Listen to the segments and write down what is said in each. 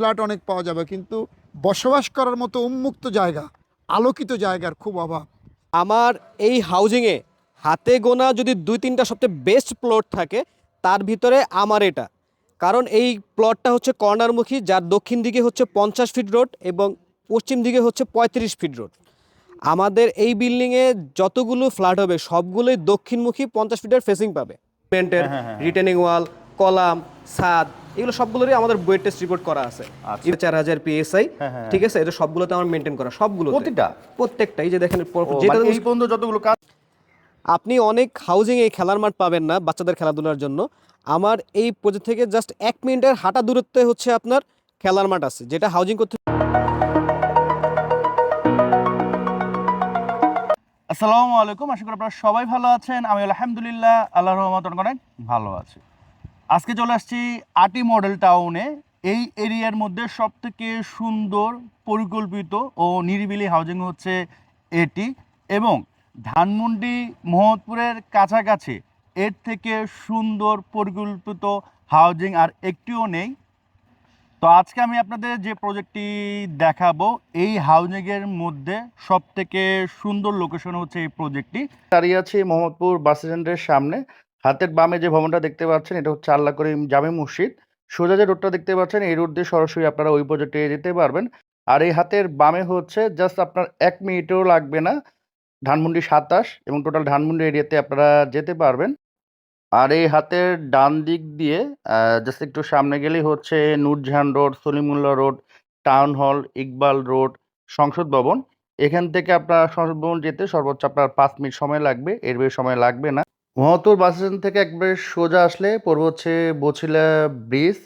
Flat অনেক পাওয়া যাবে কিন্তু বসবাস করার মতো উন্মুক্ত জায়গা আলোকিত জায়গার খুব অভাব। আমার এই হাউজিংয়ে হাতে গোনা যদি দুই তিনটা সবচেয়ে বেস্ট প্লট থাকে তার ভিতরে আমার এটা। কারণ এই প্লটটা হচ্ছে কর্নারমুখী যার দক্ষিণ দিকে হচ্ছে পঞ্চাশ ফিট রোড এবং পশ্চিম দিকে হচ্ছে পঁয়ত্রিশ ফিট রোড আমাদের এই বিল্ডিংয়ে যতগুলো ফ্ল্যাট হবে সবগুলোই দক্ষিণমুখী পঞ্চাশ ফিটের ফেসিং পাবে। পেন্টের রিটেনিং ওয়াল কলাম ছাদ এগুলো সবগুলোরই আমাদের বইয়ের টেস্ট রিপোর্ট করা আছে। আচ্ছা। চার হাজার পিএসআই হ্যাঁ, হ্যাঁ, ঠিক আছে? এটা সবগুলোতে আমার মেনটেন করা সবগুলো প্রতিটা? প্রত্যেকটা এই যে দেখেন যেটা মানে এই পর্যন্ত যতগুলো কাজ আপনি অনেক হাউজিং এই খেলার মাঠ পাবেন না বাচ্চাদের খেলাধুলার জন্য। আমার এই প্রজেক্ট থেকে জাস্ট এক মিনিটের হাঁটা দূরত্বে হচ্ছে আপনার খেলার মাঠ আছে যেটা হাউজিং করতে আসসালামু আলাইকুম আশা করি আপনারা সবাই ভালো আছেন। আমি আলহামদুলিল্লাহ আল্লাহ রহমত অনেক ভালো আছি। আজকে চলে আসছি আটি মডেল টাউনে। এই এরিয়ার মধ্যে সব থেকে সুন্দর, পরিকল্পিত ও নিরিবিলি হাউজিং হচ্ছে এটি এবং ধানমন্ডি মোহাম্মদপুরের কাছাকাছি এর থেকে সুন্দর, পরিকল্পিত হাউজিং আর একটিও নেই। তো আজকে আমি আপনাদের যে প্রজেক্টটি দেখাবো, এই হাউজিংয়ের মধ্যে সব থেকে সুন্দর লোকেশন হচ্ছে এই প্রজেক্টটি দাঁড়িয়ে আছি মোহাম্মদপুর বাস স্ট্যান্ডের সামনে। হাতের বামে যে ভবনটা দেখতে পাচ্ছেন, এটা হচ্ছে আল্লাহ করিম জামে মসজিদ। সোজা যে রোডটা দেখতে পাচ্ছেন, এই রোড দিয়ে সরাসরি আপনারা ওই প্রজেক্টে যেতে পারবেন। আর এই হাতের বামে হচ্ছে জাস্ট আপনার এক মিনিটও লাগবে না, ধানমন্ডি সাতাশ এবং টোটাল ধানমন্ডি এরিয়াতে আপনারা যেতে পারবেন। আর এই হাতের ডান দিক দিয়ে জাস্ট একটু সামনে গেলেই হচ্ছে Nurjahan road, Salimullah road town hall Iqbal road, সংসদ ভবন। এখান থেকে আপনার সংসদ ভবন যেতে সর্বোচ্চ আপনার পাঁচ মিনিট সময় লাগবে। এর বেশি সময় লাগবে না। মহতোর বাস স্ট্যান্ড থেকে একবারে সোজা আসলে পড়বে হচ্ছে বছিলা ব্রিজ।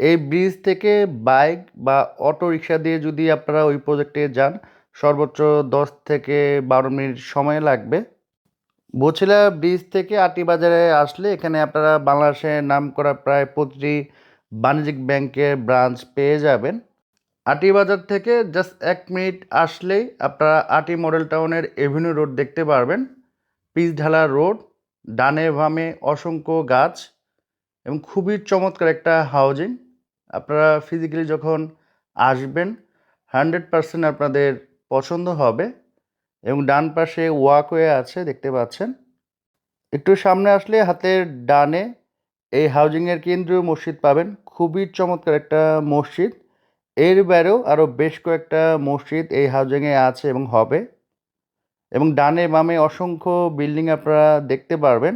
এই ব্রিজ থেকে বাইক বা অটো রিক্সা দিয়ে যদি আপনারা ওই প্রজেক্টে যান, সর্বোচ্চ দশ থেকে বারো মিনিট সময় লাগবে। বছিলা ব্রিজ থেকে আটি বাজারে আসলে এখানে আপনারা বাংলাদেশের নাম করা প্রায় প্রতিটি বাণিজ্যিক ব্যাংকের ব্রাঞ্চ পেয়ে যাবেন। আটি বাজার থেকে জাস্ট এক মিনিট আসলেই আপনারা আটি মডেল টাউনের এভিনিউ রোড দেখতে পারবেন। পিচ ঢালা রোড ডানে বামে অসংখ্য গাছ এবং খুবই চমৎকার একটা হাউজিং আপনারা ফিজিক্যালি যখন আসবেন হান্ড্রেড পার্সেন্ট আপনাদের পছন্দ হবে এবং ডান পাশে ওয়াকওয়ে আছে, দেখতে পাচ্ছেন। একটু সামনে আসলে হাতের ডানে এই হাউজিংয়ের কেন্দ্রীয় মসজিদ পাবেন, খুবই চমৎকার একটা মসজিদ। এর বাইরেও আরও বেশ কয়েকটা মসজিদ এই হাউজিংয়ে আছে এবং হবে। এবং ডানে বামে অসংখ্য বিল্ডিং আপনারা দেখতে পারবেন।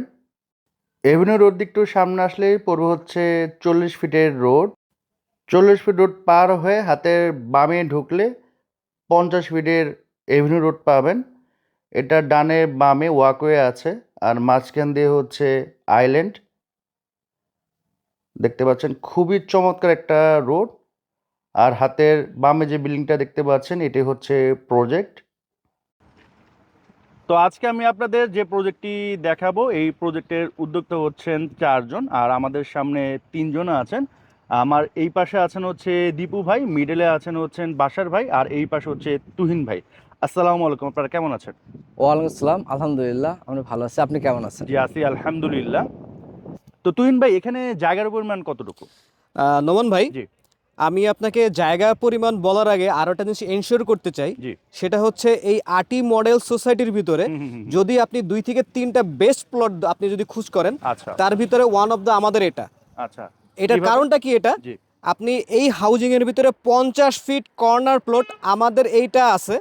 এভিনিউ রোড দিকটু সামনে আসলেই পড়বে হচ্ছে চল্লিশ ফিটের রোড। চল্লিশ ফিট রোড পার হয়ে হাতের বামে ঢুকলে পঞ্চাশ ফিটের এভিনিউ রোড পাবেন। এটা ডানে বামে ওয়াকওয়ে আছে আর মাঝখান দিয়ে হচ্ছে আইল্যান্ড। দেখতে পাচ্ছেন খুবই চমৎকার একটা রোড। আর হাতের বামে যে বিল্ডিংটা দেখতে পাচ্ছেন, এটি হচ্ছে প্রজেক্ট। তো আজকে আমি আপনাদের যে প্রজেক্টটি দেখাবো এই প্রজেক্টের উদ্যোক্তা হচ্ছেন চারজন আর আমাদের সামনে তিনজন আছেন। আমার এই পাশে আছেন হচ্ছে দীপু ভাই মিডলে আছেন হচ্ছেন বাসার ভাই আর এই পাশে হচ্ছে তুহিন ভাই। আসসালামু আলাইকুম আপনারা কেমন আছেন? ওয়ালাইকুম আসসালাম আলহামদুলিল্লাহ আমরা ভালো আছি। আপনি কেমন আছেন? জি আছি আলহামদুলিল্লাহ। তো তুহিন ভাই এখানে জায়গার পরিমাণ কতটুকু? নমন ভাই? জি। আমি আপনাকে জায়গা পরিমাণ বলার আগে আরও একটা জিনিস এনশিওর করতে চাই। সেটা হচ্ছে এই আটি মডেল সোসাইটির ভিতরে। যদি আপনি দুই থেকে তিনটা বেস্ট প্লট আপনি যদি খুঁজ করেন আচ্ছা। তার ভিতরে ওয়ান অফ দ্য আমাদের এটা। আচ্ছা। এটার কারণটা কি এটা? আপনি এই হাউজিং এর ভিতরে পঞ্চাশ ফিট কর্নার প্লট আমাদের এইটা আছে।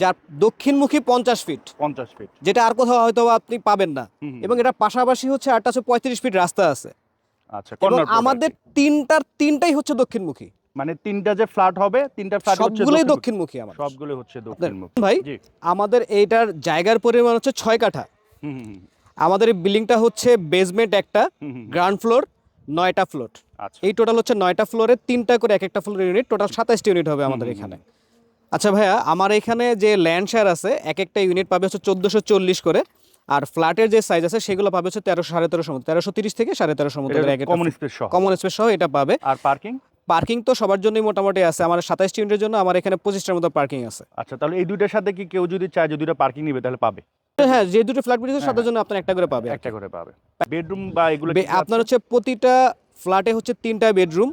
যার দক্ষিণমুখী পঞ্চাশ ফিট পঞ্চাশ ফিট যেটা আর কোথাও হয়তো আপনি পাবেন না। এবং এটা পাশাপাশি হচ্ছে আটটা পঁয়ত্রিশ ফিট রাস্তা আছে। আচ্ছা আমাদের তিনটার তিনটাই হচ্ছে দক্ষিণমুখী। মানে তিনটা যে ফ্ল্যাট হবে তিনটা ফ্ল্যাট হচ্ছে সবগুলোই দক্ষিণমুখী। আমার। সবগুলো হচ্ছে দক্ষিণমুখী। ভাই আমাদের এইটার জায়গার পরিমাণ হচ্ছে ছয় কাঠা। আমাদের এই বিল্ডিংটা হচ্ছে বেসমেন্ট একটা গ্রাউন্ড ফ্লোর নয়টা ফ্লোর আচ্ছা। এই টোটাল হচ্ছে নয়টা ফ্লোরে তিনটা করে এক একটা ফ্লোর ইউনিট টোটাল সাতাশটি ইউনিট হবে আমাদের এখানে। আচ্ছা ভাইয়া আমার এখানে যে ল্যান্ড শেয়ার আছে এক একটা ইউনিট পাবে হচ্ছে চোদ্দোশো চল্লিশ করে। আর ফ্ল্যাটের যে সাইজ আছে সেগুলো পাবে হচ্ছে তেরোশো সাড়ে তেরোশো মতো তেরোশো তিরিশ থেকে সাড়ে তেরোশো মতো কমন স্পেস সহ। কমন স্পেস সহ এটা পাবে। আর পার্কিং পার্কিং তো সবার জন্যই মোটামুটি আছে। আমার সাতাশটি ইউনিটের জন্য আমার এখানে পঁচিশটার মতো পার্কিং আছে। আচ্ছা তাহলে এই দুইটার সাথে কি কেউ যদি চায় যে দুইটা পার্কিং নিবে তাহলে পাবে? হ্যাঁ যে দুটো ফ্ল্যাট হ্যাঁ, সাথে জন্য আপনার একটা করে পাবে একটা করে পাবে। বেডরুম বা এগুলো আপনার হচ্ছে প্রতিটা ফ্ল্যাটে হচ্ছে তিনটা বেডরুম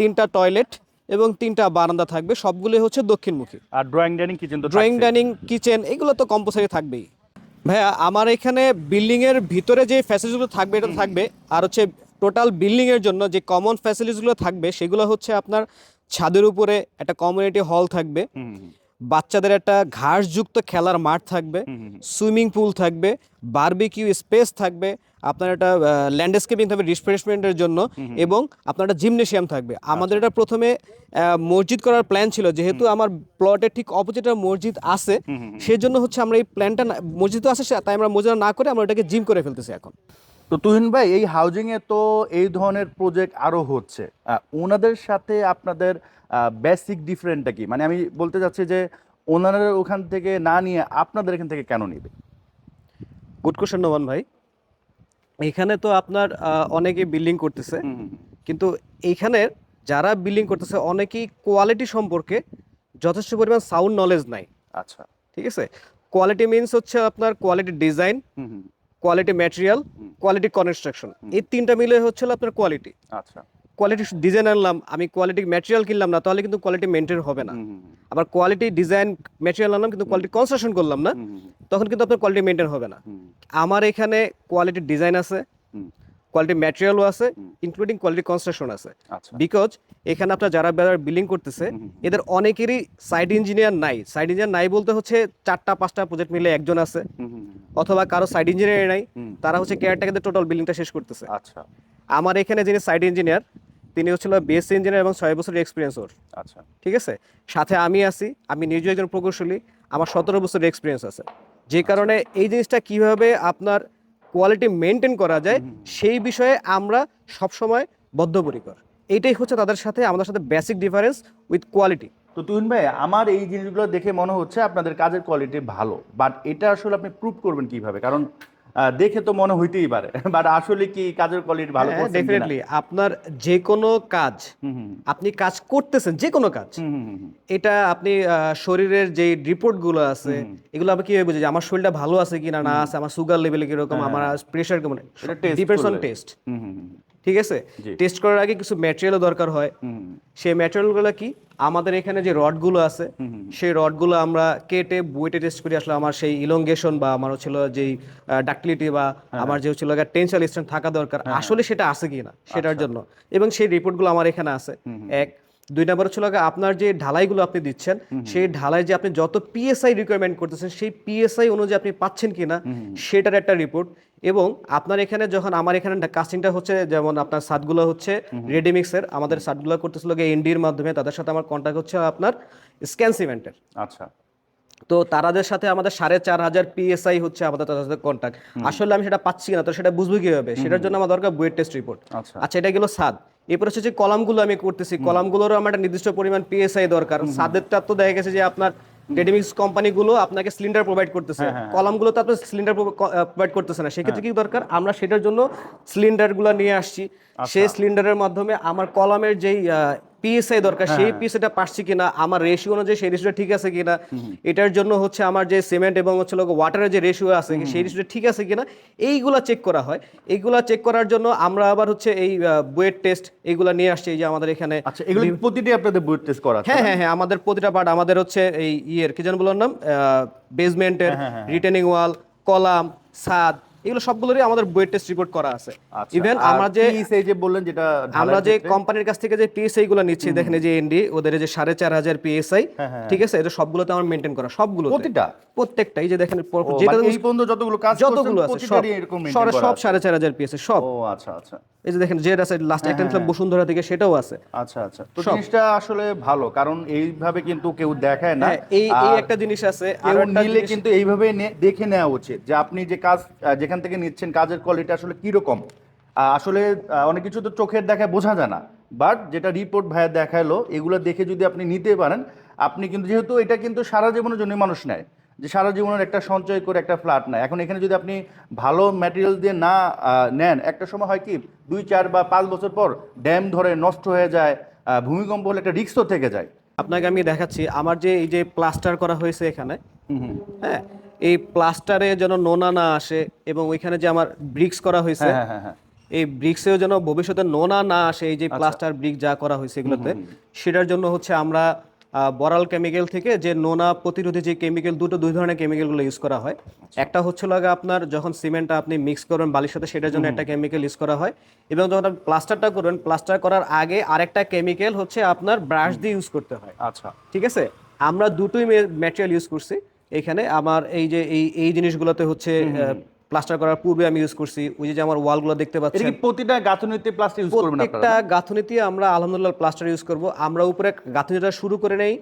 তিনটা টয়লেট এবং তিনটা বারান্দা থাকবে। সবগুলো হচ্ছে দক্ষিণমুখী। আর drawing dining kitchen drawing. Dining kitchen এগুলো তো কম্পালসারি থাকবেই। ভাইয়া আমার এখানে বিল্ডিং এর ভিতরে যে ফ্যাসিলিটিগুলো থাকবে এটা থাকবে আর হচ্ছে টোটাল বিল্ডিং এর জন্য যে কমন ফ্যাসিলিটিগুলো থাকবে সেগুলো হচ্ছে আপনার ছাদের উপরে একটা কমিউনিটি হল থাকবে। বাচ্চাদের একটা ঘাসযুক্ত খেলার মাঠ থাকবে সুইমিং পুল থাকবে বারবিকিউ স্পেস থাকবে আপনার একটা ল্যান্ডস্কেপিং থাকবে রিফ্রেশমেন্টের জন্য এবং আপনার একটা জিমনেশিয়াম থাকবে। আমাদের এটা প্রথমে মসজিদ করার প্ল্যান ছিল যেহেতু আমার প্লটের ঠিক অপোজিটে মসজিদ আছে হুম, হুম, হুম। সেই জন্য হচ্ছে আমরা এই প্ল্যানটা মসজিদ তো আছে তাই আমরা মসজিদ না করে আমরা এটাকে জিম করে ফেলতেছি এখন। তো তুহিন ভাই এই হাউজিং এ তো এই ধরনের প্রজেক্ট আরও হচ্ছে। ওনাদের সাথে আপনাদের বেসিক ডিফারেন্টটা কি? মানে আমি বলতে চাচ্ছি যে ওনারা ওখান থেকে না নিয়ে আপনাদের এখান থেকে কেন নেবে? গুড কোশ্চেন নোমান ভাই। এখানে তো আপনার অনেকে বিল্ডিং করতেছে। কিন্তু এইখানে যারা বিল্ডিং করতেছে অনেকেই কোয়ালিটি সম্পর্কে যথেষ্ট পরিমাণ সাউন্ড নলেজ নাই। আচ্ছা। ঠিক আছে? কোয়ালিটি মিনস হচ্ছে আপনার quality design quality material quality construction এই তিনটা মিলে হচ্ছে আপনার কোয়ালিটি আচ্ছা। কোয়ালিটি ডিজাইন আনলাম আমি কোয়ালিটি ম্যাটেরিয়াল কিনলাম না তাহলে কিন্তু কোয়ালিটি মেনটেন হবে না। আবার কোয়ালিটি ডিজাইন ম্যাটেরিয়াল আনলাম কিন্তু কোয়ালিটি কনস্ট্রাকশন করলাম না তখন কিন্তু আপনার কোয়ালিটি মেনটেন হবে না। আমার এখানে কোয়ালিটি ডিজাইন আছে। কোয়ালিটি ম্যাটেরিয়ালও আছে। ইনক্লুডিং কোয়ালিটি কনস্ট্রাকশন আছে। আচ্ছা। বিকজ এখানে আপনার যারা বিল্ডিং করতেছে হুম, হুম, এদের অনেকেরই সাইড ইঞ্জিনিয়ার নাই। সাইড ইঞ্জিনিয়ার নাই বলতে হচ্ছে চারটা পাঁচটা প্রজেক্ট মিলে একজন আছে। অথবা কারও সাইড ইঞ্জিনিয়ার নাই তারা হচ্ছে কেয়ারটেকারদের টোটাল বিল্ডিংটা শেষ করতেছে। আচ্ছা। আমার এখানে যিনি সাইড ইঞ্জিনিয়ার তিনি হচ্ছিল বিএসসি ইঞ্জিনিয়ার এবং ছয় বছরের এক্সপিরিয়েন্স ওর। আচ্ছা। ঠিক আছে? সাথে আমি আছি আমি নিজেও একজন প্রকৌশলী আমার সতেরো বছরের এক্সপিরিয়েন্স আছে। যে কারণে এই জিনিসটা কীভাবে আপনার কোয়ালিটি মেনটেন করা যায় সেই বিষয়ে আমরা সবসময় বদ্ধপরিকর। এটাই হচ্ছে তাদের সাথে আমাদের সাথে বেসিক ডিফারেন্স উইথ কোয়ালিটি তো তুহিন ভাই আমার এই জিনিসগুলো দেখে মনে হচ্ছে আপনাদের কাজের কোয়ালিটি ভালো বাট এটা আসলে আপনি প্রুভ করবেন কীভাবে? কারণ দেখে তো মনে হইতেই পারে। বাট আসলে কি কাজের কোয়ালিটি ভালো করছেন ডেফিনেটলি আপনার যে কোনো কাজ আপনি কাজ করতেছেন যে কোনো কাজ। এটা আপনি শরীরের যে রিপোর্টগুলো আছে। এগুলো আপনি কীভাবে বুঝে যে আমার শরীরটা ভালো আছে কিনা না আছে? আমার সুগার লেভেল কীরকম আমার প্রেশার কেমন? ডিপেন্ডস অন করলে। টেস্ট ঠিক আছে? টেস্ট করার আগে কিছু ম্যাটেরিয়ালও দরকার হয়। সেই ম্যাটেরিয়ালগুলো কি? আমাদের এখানে যে রডগুলো আছে সেই রড সেই রডগুলো আমরা কেটে বুয়েটে টেস্ট করি। আসলে আমার সেই ইলঙ্গেশন বা আমার হচ্ছিল যেই ডাকলিটি বা হ্যাঁ, আমার যে হচ্ছিল টেনশন স্ট্রেন থাকা দরকার। আসলে সেটা আছে কি না সেটার আচ্ছা। জন্য। এবং সেই রিপোর্টগুলো আমার এখানে আছে। এক দুই নম্বর হচ্ছিল আপনার যে ঢালাইগুলো আপনি দিচ্ছেন সেই ঢালাই যে আপনি যত পিএসআই রিকোয়ারমেন্ট করতেছেন সেই পিএসআই অনুযায়ী আপনি পাচ্ছেন কিনা সেটার একটা রিপোর্ট এবং আপনার এখানে যখন আমার এখানে কাস্টিংটা হচ্ছে যেমন আপনার সাতগুলো হচ্ছে রেডিমিক্সের আমাদের সাতগুলো করতেছিল এনডির মাধ্যমে তাদের সাথে আমার কন্ট্যাক্ট হচ্ছে আপনার স্ক্যান সিমেন্টের আচ্ছা। তো তারাদের সাথে আমাদের সাড়ে চার হাজার পিএসআই হচ্ছে আমাদের তাদের সাথে কন্ট্যাক্ট আসলে আমি সেটা পাচ্ছি না তো সেটা বুঝব কীভাবে? সেটার জন্য আমার দরকার বুয়েট টেস্ট রিপোর্ট আচ্ছা। আচ্ছা এটা গেল সাদ। এরপর হচ্ছে যে কলামগুলো আমি করতেছি। কলামগুলোরও আমার একটা নির্দিষ্ট পরিমাণ পিএসআই দরকার। সাদেরটা তো দেখা গেছে যে আপনার রেডিমিক্স কোম্পানিগুলো আপনাকে সিলিন্ডার প্রোভাইড করতেছে। কলামগুলো তো আপনার সিলিন্ডার প্রোভাইড করতেছে না। সেক্ষেত্রে কি দরকার? আমরা সেটার জন্য সিলিন্ডারগুলো নিয়ে আসছি। সেই সিলিন্ডারের মাধ্যমে আমার কলামের যেই পিএসআই দরকার সেই পিএসআইটা পাচ্ছি কিনা আমার রেশিও অনুযায়ী সেই রেশিওটা ঠিক আছে কিনা এটার জন্য হচ্ছে আমার যে সিমেন্ট এবং হচ্ছে ওয়াটারের যে রেশিও আছে সেই রেশিওটা ঠিক আছে কিনা এইগুলা চেক করা হয়। এইগুলা চেক করার জন্য আমরা আবার হচ্ছে এই বুয়েট টেস্ট এইগুলা নিয়ে আসছি এই যে আমাদের এখানে আচ্ছা এগুলো প্রতিটি আপনাদের বুট টেস্ট করা হ্যাঁ হ্যাঁ হ্যাঁ আমাদের প্রতিটা পার্ট আমাদের হচ্ছে এই ইয়ের কি যেন বললাম নাম? বেসমেন্টের হ্যাঁ, হ্যাঁ, রিটেনিং ওয়াল কলাম ছাদ এগুলো সবগুলোরই আমাদের ওয়েট টেস্ট রিপোর্ট করা আছে। আচ্ছা, ইভেন আমরা যে এই যে বললেন যেটা আমরা যে কোম্পানির কাছ থেকে যে পিএসআই গুলো নিচ্ছি দেখেন যে এনডি ওদের যে সাড়ে চার হাজার পিএসআই হ্যাঁ, হ্যাঁ, ঠিক আছে? এটা সবগুলোতে আমার মেনটেন করা সবগুলো প্রতিটা? প্রত্যেকটা এই যে দেখেন যেটা মানে এই পর্যন্ত যতগুলো কাজ যতগুলো আছে সব। সব- সাড়ে চার হাজার পিএসআই সব। ও আচ্ছা আচ্ছা। এই যে দেখেন আছে লাস্ট একটা বসুন্ধরা থেকে সেটাও আছে। আচ্ছা আচ্ছা। তো জিনিসটা আসলে ভালো কারণ এইভাবে কিন্তু কেউ দেখায় না। হ্যাঁ, এই এই একটা জিনিস আছে আর নিলে কিন্তু এইভাবে দেখে নেওয়া উচিত যে আপনি যে কাজ যেখান থেকে নিচ্ছেন কাজের কোয়ালিটি আসলে কীরকম। আহ, আসলে অনেক কিছু তো চোখের দেখায় বোঝা যায় না। বাট যেটা রিপোর্ট ভাইয়া দেখাল এগুলো দেখে যদি আপনি নিতে পারেন আপনি কিন্তু যেহেতু এটা কিন্তু সারা জীবনের জন্য মানুষ নেয় যে সারা জীবনের একটা সঞ্চয় করে একটা ফ্ল্যাট নেয়। এখন এখানে যদি আপনি ভালো ম্যাটেরিয়াল দিয়ে না নেন একটা সময় হয় কি দুই চার বা পাঁচ বছর পর ড্যাম ধরে নষ্ট হয়ে যায় ভূমিকম্প হলে একটা রিক্সও থেকে যায়। আপনাকে আমি দেখাচ্ছি আমার যে এই যে প্লাস্টার করা হয়েছে এখানে হ্যাঁ এই প্লাস্টারে যেন নোনা না আসে এবং ওইখানে যে আমার ব্রিক্স করা হয়েছে হ্যাঁ হ্যাঁ হ্যাঁ এই ব্রিক্সেও যেন ভবিষ্যতে নোনা না আসে এই যে প্লাস্টার ব্রিক যা করা হয়েছে এগুলোতে সেটার জন্য হচ্ছে আমরা বরাল কেমিক্যাল থেকে যে নোনা প্রতিরোধী যে কেমিক্যাল দুটো দুই ধরনের কেমিক্যালগুলো ইউজ করা হয়। একটা হচ্ছে লাগে আপনার যখন সিমেন্টটা আপনি মিক্স করবেন বালির সাথে সেটার জন্য একটা কেমিক্যাল ইউজ করা হয়। এবং যখন আপনি প্লাস্টারটা করবেন প্লাস্টার করার আগে আরেকটা কেমিক্যাল হচ্ছে আপনার ব্রাশ দিয়ে ইউজ করতে হয়। আচ্ছা। ঠিক আছে? আমরা দুটোই ম্যাটেরিয়াল ইউজ করছি। এখানে আমার এই যে এই এই জিনিসগুলোতে হচ্ছে প্লাস্টার করার পূর্বে আমি ইউজ করছি। ওই যে আমার ওয়ালগুলো দেখতে কি প্রতিটা গাঁথনিতে প্লাস্টিক ইউজ করবেন প্রত্যেকটা আপনারা গাঁথনিতে আমরা আলহামদুলিল্লাহ প্লাস্টার ইউজ করব। আমরা উপরে গাঁথনিটা শুরু করে নেই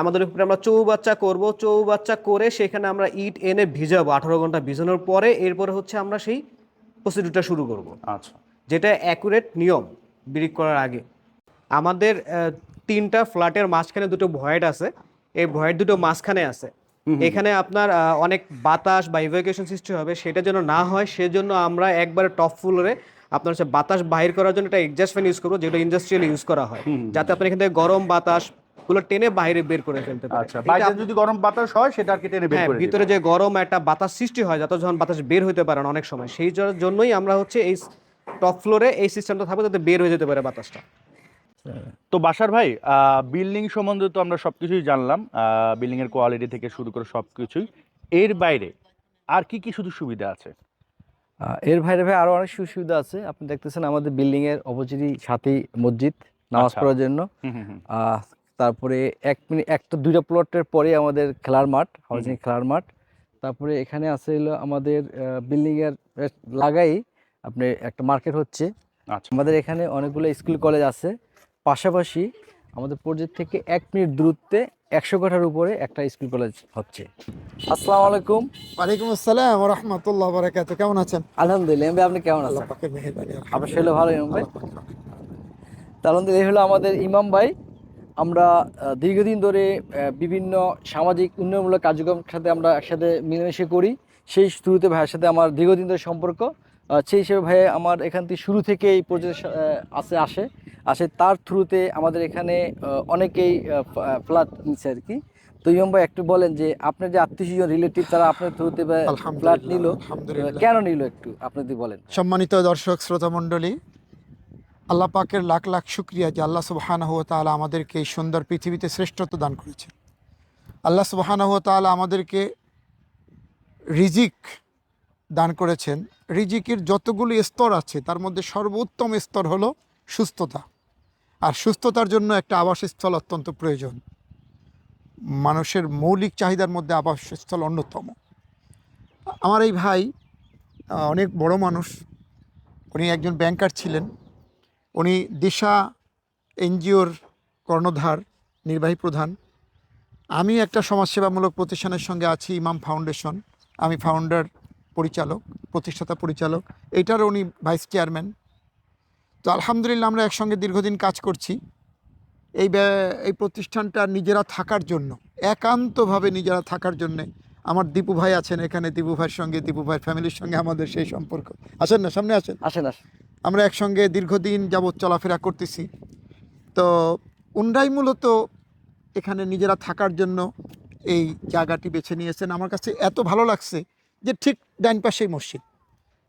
আমাদের উপরে আমরা চৌবাচ্চা করব। চৌবাচ্চা করে সেখানে আমরা ইট এনে ভিজাবো। আঠারো ঘণ্টা ভিজানোর পরে এরপরে হচ্ছে আমরা সেই প্রসিডিউরটা শুরু করব। আচ্ছা। যেটা অ্যাকুরেট নিয়ম ব্রিক করার আগে। আমাদের তিনটা ফ্ল্যাটের মাঝখানে দুটো ভয়েড আছে। এই ভয়েড দুটো মাঝখানে আছে। এখানে আপনার অনেক বাতাস বা ইভ্যাকুয়েশন সৃষ্টি হবে সেটা যেন না হয় সেজন্য আমরা একবারে টপ ফ্লোরে আপনার হচ্ছে বাতাস বাহির করার জন্য একটা এক্সাস্ট ফ্যান ইউজ করব যেটা ইন্ডাস্ট্রিয়াল ইউজ করা হয়। যাতে আপনার এখান থেকে গরম বাতাসগুলো টেনে বাইরে বের করে ফেলতে পারে আচ্ছা বাইরে যদি গরম বাতাস হয় সেটা আর কি টেনে বের হ্যাঁ করে ভিতরে যে গরম একটা বাতাস সৃষ্টি হয় যাতে যখন বাতাস বের হইতে পারে অনেক সময় সেই জন্যই আমরা হচ্ছে এই টপ ফ্লোরে এই সিস্টেমটা থাকবে যাতে বের হয়ে যেতে পারে বাতাসটা। তো বাসার ভাই বিল্ডিং সম্বন্ধে তো আমরা সবকিছুই জানলাম। বিল্ডিং এর কোয়ালিটি থেকে শুরু করে সবকিছুই। এর বাইরে আর কি কি শুধু সুবিধা আছে? এর বাইরে ভাই আরও অনেক সুযোগ সুবিধা আছে। আপনি দেখতেছেন আমাদের বিল্ডিং এর অপোজিটই সাথেই মসজিদ নামাজ আচ্ছা। পড়ার জন্য। তারপরে এক মিনিট একটা দুইটা প্লটের পরে আমাদের খেলার মাঠ হাউজিং খেলার মাঠ। তারপরে এখানে আছে হলো আমাদের বিল্ডিং এর লাগাই আপনি একটা মার্কেট হচ্ছে। আচ্ছা। আমাদের এখানে অনেকগুলো স্কুল কলেজ আছে। পাশাপাশি আমাদের প্রজেক্ট থেকে এক মিনিট দূরত্বে একশো কাঠার উপরে একটা স্কুল কলেজ হচ্ছে। আসসালামু আলাইকুম। ওয়ালাইকুম আসসালাম রহমতুল্লাহ বারাকাত কেমন আছেন? আলহামদুলিল্লাহ এমনি আপনি কেমন আছেন? আপনার শরীর ভালো ইমাম ভাই? তাহলে এই হলো আমাদের ইমাম ভাই। আমরা দীর্ঘদিন ধরে বিভিন্ন সামাজিক উন্নয়নমূলক কার্যক্রমের সাথে আমরা একসাথে মিলেমিশে করি। সেই শুরুতে ভাইয়ের সাথে আমার দীর্ঘদিন ধরে সম্পর্ক। সেই হিসেবে ভাই আমার এখান থেকে শুরু থেকে এই প্রজেক্ট আসে আসে। আসে তার থ্রুতে আমাদের এখানে অনেকেই ফ্ল্যাট নিচ্ছে আর কি। তো ইমাম ভাই একটু বলেন যে আপনার যে আত্মীয় রিলেটিভ তারা আপনার থ্রুতে ফ্ল্যাট নিল কেন নিল একটু? আপনি যদি বলেন। সম্মানিত দর্শক শ্রোতা মণ্ডলী আল্লাহ পাকের লাখ লাখ শুক্রিয়া যে আল্লাহ সুবহানাহু ওয়া তাআলা আমাদেরকে এই সুন্দর পৃথিবীতে শ্রেষ্ঠত্ব দান করেছে আল্লাহ সুবহানাহু ওয়া তাআলা আমাদেরকে রিজিক দান করেছেন। রিজিকির যতগুলি স্তর আছে, তার মধ্যে সর্বোত্তম স্তর হলো সুস্থতা। আর সুস্থতার জন্য একটা আবাসস্থল অত্যন্ত প্রয়োজন। মানুষের মৌলিক চাহিদার মধ্যে আবাসস্থল অন্যতম। আমার এই ভাই অনেক বড় মানুষ। উনি একজন ব্যাংকার ছিলেন। উনি দিশা এনজিওর কর্ণধার, নির্বাহী প্রধান। আমি একটা সমাজসেবামূলক প্রতিষ্ঠানের সঙ্গে আছি, ইমাম ফাউন্ডেশন। আমি ফাউন্ডার পরিচালক প্রতিষ্ঠাতা পরিচালক। এইটার উনি ভাইস চেয়ারম্যান তো আলহামদুলিল্লাহ আমরা একসঙ্গে দীর্ঘদিন কাজ করছি। এই এই প্রতিষ্ঠানটা নিজেরা থাকার জন্য একান্তভাবে নিজেরা থাকার জন্যে আমার দীপু ভাই আছেন এখানে দীপু ভাইয়ের সঙ্গে দীপু ভাইয়ের ফ্যামিলির সঙ্গে আমাদের সেই সম্পর্ক। আসেন না সামনে আসেন। আসেন আসেন। আমরা একসঙ্গে দীর্ঘদিন যাবৎ চলাফেরা করতেছি। তো উন্ডাই মূলত এখানে নিজেরা থাকার জন্য এই জায়গাটি বেছে নিয়েছেন। আমার কাছে এত ভালো লাগছে যে ঠিক ডাইন পাশেই মসজিদ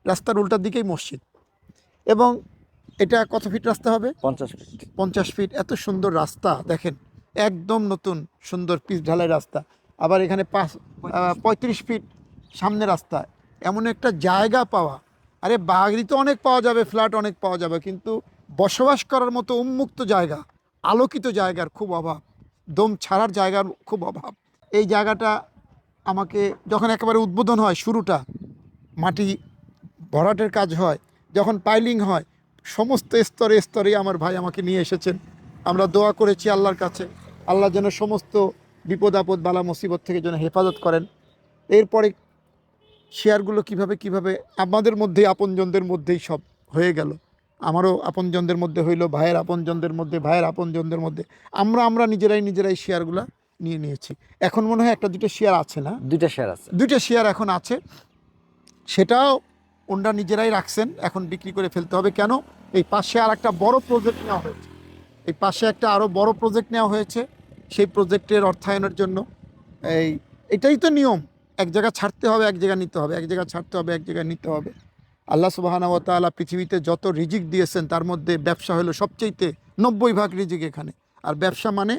রাস্তার উল্টার দিকেই মসজিদ। এবং এটা কত ফিট রাস্তা হবে? পঞ্চাশ ফিট। পঞ্চাশ ফিট। এত সুন্দর রাস্তা দেখেন একদম নতুন সুন্দর পিচ ঢালাই রাস্তা। আবার এখানে পাঁচ পঁয়ত্রিশ ফিট সামনে রাস্তা। এমন একটা জায়গা পাওয়া। আরে বাগরি তো অনেক পাওয়া যাবে ফ্ল্যাট অনেক পাওয়া যাবে কিন্তু বসবাস করার মতো উন্মুক্ত জায়গা আলোকিত জায়গার খুব অভাব। দম ছাড়ার জায়গার খুব অভাব। এই জায়গাটা আমাকে যখন একেবারে উদ্বোধন হয় শুরুটা, মাটি ভরাটের কাজ হয়, যখন পাইলিং হয়, সমস্ত স্তরে স্তরে আমার ভাই আমাকে নিয়ে এসেছেন। আমরা দোয়া করেছি আল্লাহর কাছে, আল্লাহ যেন সমস্ত বিপদ আপদ, বালা মুসিবত থেকে যেন হেফাজত করেন। এরপরে শেয়ারগুলো কীভাবে কীভাবে, আমাদের মধ্যে, আপনজনদের মধ্যেই সব হয়ে গেল। আমারও আপনজনদের মধ্যে হইল, ভাইয়ের আপনজনদের মধ্যে, ভাইয়ের আপনজনদের মধ্যে। আমরা আমরা নিজেরাই নিজেরাই শেয়ারগুলো নিয়ে নিয়েছি। এখন মনে হয় একটা দুটো শেয়ার আছে না? দুইটা শেয়ার আছে। দুইটা শেয়ার এখন আছে। সেটাও ওনরা নিজেরাই রাখছেন। এখন বিক্রি করে ফেলতে হবে। কেন? এই পাশে আর একটা বড় প্রজেক্ট নেওয়া হয়েছে। এই পাশে একটা আরও বড় প্রজেক্ট নেওয়া হয়েছে সেই প্রজেক্টের অর্থায়নের জন্য। এই এটাই তো নিয়ম। এক জায়গা ছাড়তে হবে এক জায়গা নিতে হবে। এক জায়গা ছাড়তে হবে এক জায়গায় নিতে হবে। আল্লাহ সুবাহানা ও পৃথিবীতে যত রিজিক দিয়েছেন তার মধ্যে ব্যবসা হলো সবচেয়েতে নব্বই ভাগ রিজিক এখানে। আর ব্যবসা মানে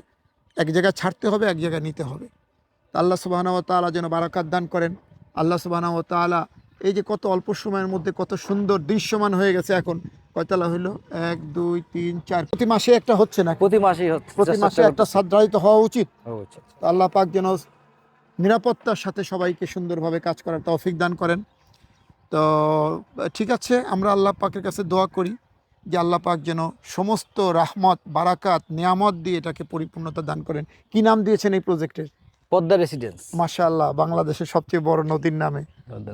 এক জায়গায় ছাড়তে হবে এক জায়গায় নিতে হবে। আল্লাহ সুবাহানা ও তাআলা যেন বারাকাত দান করেন। আল্লাহ সুবাহানা ও তাআলা এই যে কত অল্প সময়ের মধ্যে কত সুন্দর দৃশ্যমান হয়ে গেছে এখন। কয়তলা হইল? এক দুই তিন চার। প্রতি মাসে একটা হচ্ছে না প্রতি মাসেই হচ্ছে প্রতি মাসে একটা সাদ্রায়িত হওয়া উচিত। আল্লাহ পাক যেন নিরাপত্তার সাথে সবাইকে সুন্দরভাবে কাজ করার তৌফিক দান করেন। তো ঠিক আছে আমরা আল্লাহ পাকের কাছে দোয়া করি। যে আল্লাহ পাক যেন সমস্ত রাহমত বারাকাত নিয়ামত দিয়ে এটাকে পরিপূর্ণতা দান করেন। কি নাম দিয়েছেন এই প্রজেক্টের পদ্মা রেসিডেন্স মাশাআল্লাহ বাংলাদেশের সবচেয়ে বড় নদীর নামে।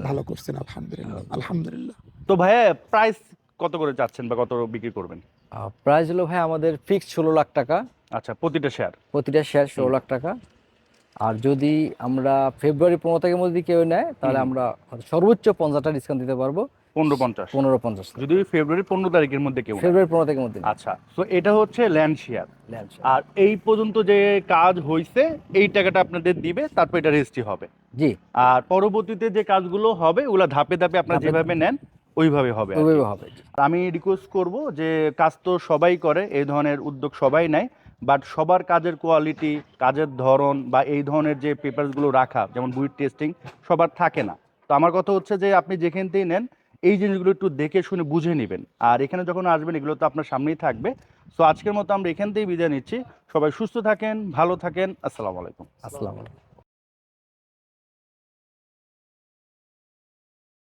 ভালো করছেন আলহামদুলিল্লাহ। আলহামদুলিল্লাহ। তো ভাইয়া প্রাইস কত করে চাচ্ছেন বা কত বিক্রি করবেন? প্রাইস হলো ভাই আমাদের ফিক্স ষোলো লাখ টাকা। আচ্ছা প্রতিটা শেয়ার প্রতিটা শেয়ার ষোলো লাখ টাকা। আর যদি আমরা ফেব্রুয়ারি পনেরো তারিখের মধ্যে কেউ নেয় তাহলে আমরা সর্বোচ্চ পঞ্চাশটা ডিসকাউন্ট দিতে পারব। পনেরো পঞ্চাশ। পনেরো পঞ্চাশ যদি ফেব্রুয়ারি পনেরো তারিখের মধ্যে কেউ ফেব্রুয়ারি পনেরো তারিখের মধ্যে আচ্ছা তো এটা হচ্ছে ল্যান্ড শেয়ার আর এই পর্যন্ত যে কাজ হয়েছে এই টাকাটা আপনাদের দিবে তারপর এটা রেজিস্ট্রি হবে। জি। আর পরবর্তীতে যে কাজগুলো হবে ওগুলো ধাপে ধাপে আপনারা যেভাবে নেন ওইভাবে হবে ওইভাবে হবে। আমি রিকোয়েস্ট করব যে কাজ তো সবাই করে এই ধরনের উদ্যোগ সবাই নেয় বাট সবার কাজের কোয়ালিটি কাজের ধরন বা এই ধরনের যে পেপারসগুলো রাখা যেমন বুইট টেস্টিং সবার থাকে না। তো আমার কথা হচ্ছে যে আপনি যেখান থেকেই নেন এই জিনিসগুলো একটু দেখে শুনে বুঝে নেবেন। আর এখানে যখন আসবেন, এগুলো তো আপনার সামনেই থাকবে। সো আজকের মতো আমরা এখান থেকেই বিদায় নিচ্ছি। সবাই সুস্থ থাকেন, ভালো থাকেন। আসসালামু আলাইকুম। আসসালামু আলাইকুম।